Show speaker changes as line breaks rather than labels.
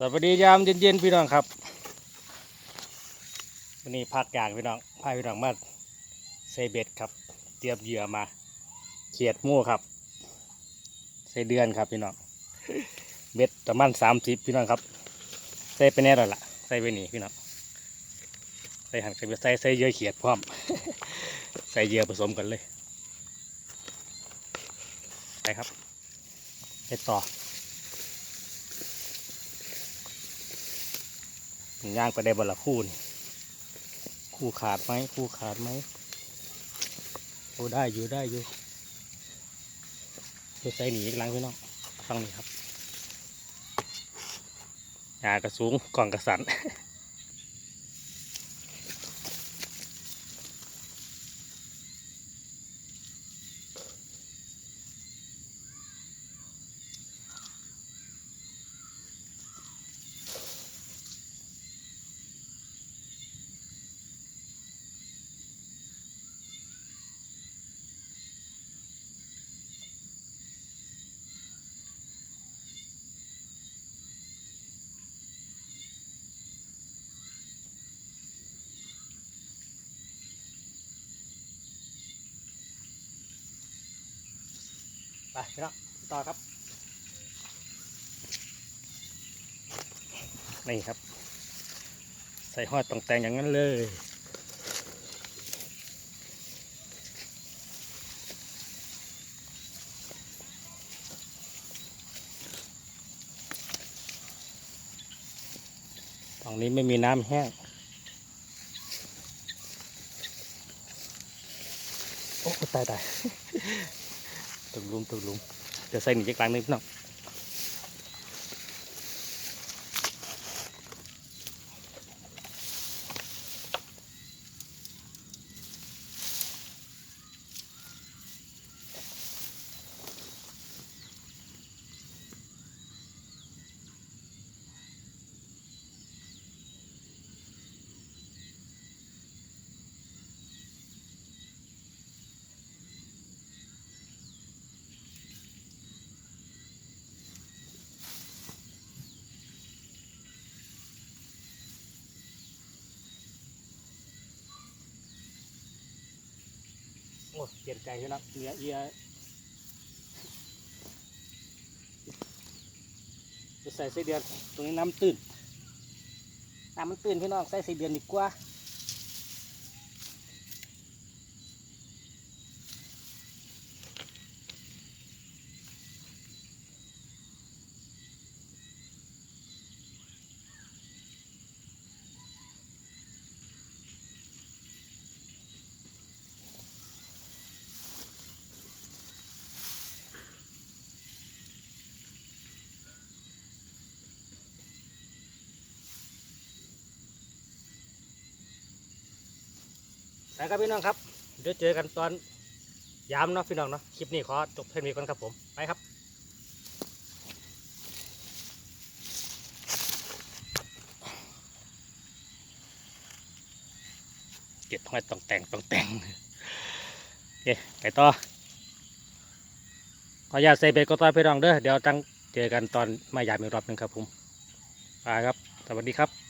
สวัสดียามเย็นๆพี่น้องครับวันนี้พักกลางพี่น้องพาพี่น้องมาใส่เบ็ดครับ เตรียมเหยื่อมาเขียดมูครับใส่เดือนครับพี่น้องเบ็ดประมาณสามสิบพี่น้องครับใส่ไปแน่แล้วล่ะใส่ไปหนีพี่น้องใส่หันใส่ใส่ใส่เยื่อเขียดพร้อมใส่เหยื่อผสมกันเลยไปครับไปต่อ ย่างไปได้บละคู่นี่คู่ขาดไหมคู่ขาดไหมโอ้ได้อยู่ได้อยู่จะใส่หนีอีกลังพี่น้องฟังนี่ครับยากระสูงกล่องกระสัน ไปพี่น้องต่อครับ นี่ครับ ใส่หอดตองแต่งอย่างนั้นเลยตรงนี้ไม่มีน้ำแห้งโอ้ตายตาย ตุ่มลุมตึงลุมเดี๋ยวใส่หนีจากกลางนึงพี่น้อง โอ้เปลี่ยนใจพี่น้องเนื้อเอียจะใส่ไส้เดือน ตรงนี้น้ำตื้นน้ำมันตื้นพี่น้องใส่ไส้เดือนดีกว่า ไปครับพี่น้องครับ เดี๋ยวเจอกันตอนยามเนาะพี่น้องเนาะ คลิปนี้ขอจบเพียงนี้ก่อนครับผม ไปครับเก็บห้อยต้องแต่งต้องแต่งโอเคไปต่อขออนุญาตใส่เบกก็ต่อพี่น้องเด้อ เดี๋ยวตั้งเจอกันตอนมายามอีกรอบหนึ่งครับผมไปครับ สวัสดีครับ